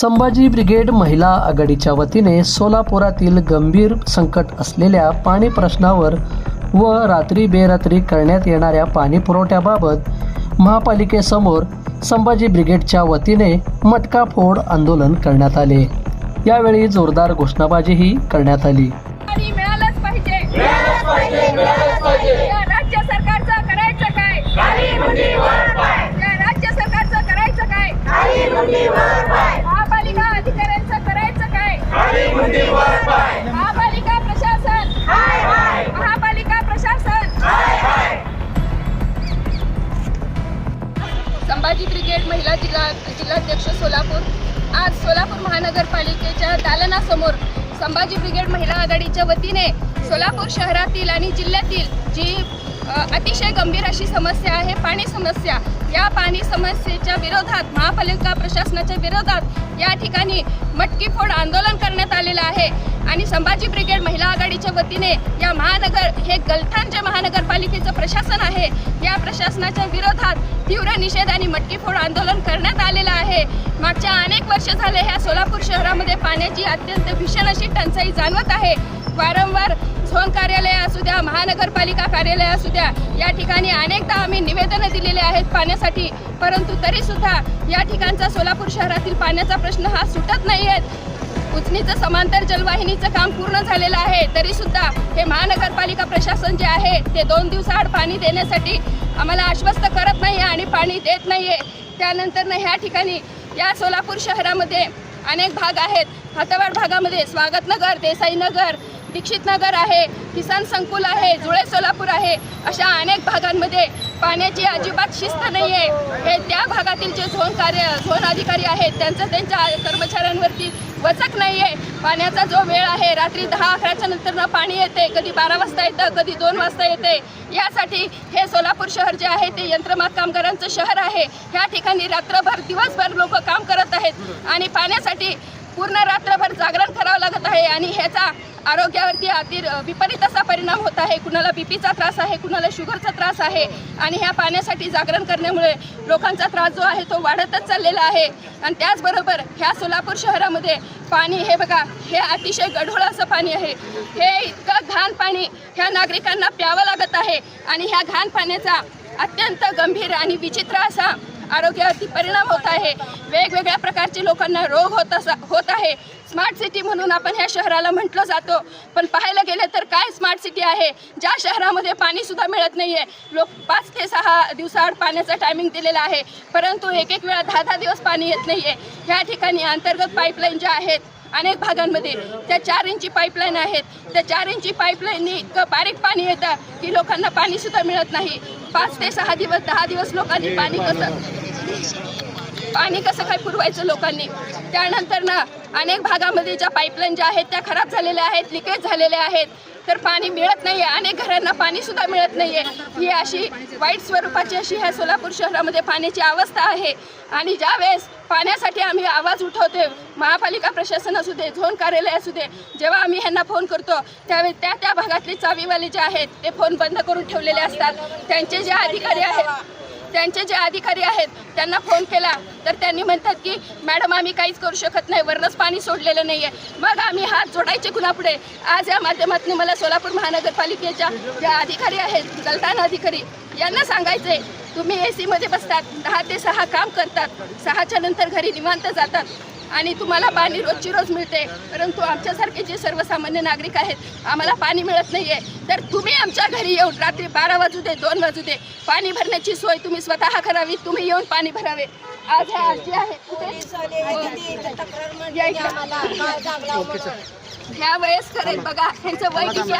Sambhaji brigade महिला आघाडीच्या वतीने सोलापुरातील गंभीर संकट असलेल्या पाणी प्रश्नावर व रात्री बेरात्री करण्यात येणाऱ्या पाणी पुरवठ्याबाबत महापालिकेसमोर संभाजी ब्रिगेडच्या वतीने मटका फोड आंदोलन करण्यात आले. यावेळी जोरदार घोषणाबाजीही करण्यात आली. अध्यक्ष सोलापूर. आज सोलापूर महानगरपालिकेच्या दालनासमोर संभाजी ब्रिगेड महिला आघाडीच्या वतीने सोलापूर शहरातील आणि जिल्ह्यातील जी अतिशय गंभीर अशी समस्या आहे पाणी समस्या या पाणी समस्येच्या विरोधात महापालिका प्रशासनाच्या विरोधात या ठिकाणी मटकीफोड आंदोलन करण्यात आलेलं आहे. आणि संभाजी ब्रिगेड महिला आघाडीच्या वतीने या महानगर हे गलथान जे महानगरपालिकेचं प्रशासन आहे या प्रशासनाच्या विरोधात तीव्र निषेध आणि मटकीफोड आंदोलन करण्यात आलेलं आहे. मागच्या अनेक वर्ष झाले ह्या सोलापूर शहरामध्ये पाण्याची अत्यंत भीषण अशी टंचाई जाणवत आहे. वारंवार झोन कार्यालय असू द्या महानगरपालिका कार्यालय असू द्या या ठिकाणी अनेकदा आम्ही निवेदनं दिलेले आहेत पाण्यासाठी. परंतु तरीसुद्धा या ठिकाणचा सोलापूर शहरातील पाण्याचा प्रश्न हा सुटत नाही आहे उचनीचं समांतर जलवाहिनीचं काम पूर्ण झालेलं आहे. तरी सुद्धा हे महानगरपालिका प्रशासन जे आहे ते दोन दिवसाआड पाणी देण्यासाठी आम्हाला आश्वस्त करत नाही आणि पाणी देत नाही आहे त्यानंतर ह्या ठिकाणी या सोलापूर शहरामध्ये अनेक भाग आहेत. हातवाड भागामध्ये स्वागतनगर देसाईनगर दीक्षित नगर आहे किसान संकुल आहे जुळे सोलापूर आहे अशा अनेक भागांमध्ये पाण्याची अजिबात शिस्त नाही आहे हे त्या भागातील जे झोन कार्य झोन अधिकारी आहेत त्यांचं त्यांच्या कर्मचाऱ्यांवरती वचक नाही आहे पाण्याचा जो वेळ आहे रात्री दहा अकराच्या नंतर पाणी येते कधी बारा वाजता येतं कधी दोन वाजता येते. यासाठी हे सोलापूर शहर जे आहे ते यंत्रमाग कामगारांचं शहर आहे. ह्या ठिकाणी रात्रभर दिवसभर लोक काम करत आहेत. आणि पाण्यासाठी पूर्ण रात्रभर जागरण करावं लागत आहे आणि ह्याचा आरोग्यावरती अति विपरीत असा परिणाम होत आहे. कुणाला बीपीचा त्रास आहे कुणाला शुगरचा त्रास आहे आणि ह्या पाण्यासाठी जागरण करण्यामुळे लोकांचा त्रास जो आहे तो वाढतच चाललेला आहे. आणि त्याचबरोबर ह्या सोलापूर शहरामध्ये पाणी हे बघा हे अतिशय गढोळ असं पाणी आहे. हे इतकं घाण पाणी ह्या नागरिकांना प्यावं लागत आहे आणि ह्या घाण पाण्याचा अत्यंत गंभीर आणि विचित्र असा आरोग्यावरती परिणाम होत आहे. वेगवेगळ्या प्रकारचे लोकांना रोग होत होत आहे. स्मार्ट सिटी म्हणून आपण ह्या शहराला म्हटलं जातो. पण पाहायला गेलं तर काय स्मार्ट सिटी आहे? ज्या शहरामध्ये पाणीसुद्धा मिळत नाही आहे लोक पाच ते सहा दिवसाआड पाण्याचा टायमिंग दिलेला आहे. परंतु एक एक वेळा दहा दहा दिवस पाणी येत नाही आहे ह्या ठिकाणी अंतर्गत पाईपलाईन ज्या आहेत अनेक भागांमध्ये. त्या चार इंची पाईपलाईन आहेत. त्या चार इंची पाईपलाईननी इतकं बारीक पाणी येतं की लोकांना पाणी सुद्धा मिळत नाही. पाच ते सहा दिवस दहा दिवस लोकांनी पाणी कसं पाणी कसं काय पुरवायचं लोकांनी? त्यानंतर ना अनेक भागामध्ये ज्या पाईपलाईन ज्या आहेत त्या खराब झालेल्या आहेत लिकेज झालेल्या आहेत. तर पाणी मिळत नाही आहे अनेक घरांना पाणीसुद्धा मिळत नाही आहे ही अशी वाईट स्वरूपाची अशी ह्या सोलापूर शहरामध्ये पाण्याची अवस्था आहे. आणि ज्यावेळेस पाण्यासाठी आम्ही आवाज उठवते महापालिका प्रशासन असू दे झोन कार्यालय असू दे जेव्हा आम्ही ह्यांना फोन करतो त्यावेळी त्या त्या भागातले चावीवाले जे आहेत ते फोन बंद करून ठेवलेले असतात. त्यांचे जे अधिकारी आहेत त्यांचे जे अधिकारी आहेत त्यांना फोन केला. तर त्यांनी म्हणतात की मॅडम आम्ही काहीच करू शकत नाही. वरनच पाणी सोडलेलं नाही आहे मग आम्ही हात जोडायचे कुणापुढे? आज या माध्यमातून मला सोलापूर महानगरपालिकेच्या ज्या अधिकारी आहेत गलतान अधिकारी यांना सांगायचंय तुम्ही ए सीमध्ये बसतात. दहा ते सहा काम करतात. सहाच्या नंतर घरी निवांत जातात. आणि तुम्हाला पाणी रोजची रोज मिळते. परंतु आमच्यासारखे जे सर्वसामान्य नागरिक आहेत आम्हाला पाणी मिळत नाही आहे तर तुम्ही आमच्या घरी येऊन रात्री बारा वाजू दे दोन वाजू दे. पाणी भरण्याची सोय तुम्ही स्वतः करावी तुम्ही येऊन पाणी भरावे. आज ह्या आजी? या इकडे. ह्या वयस्कर आहेत बघा. ह्यांचं वय किती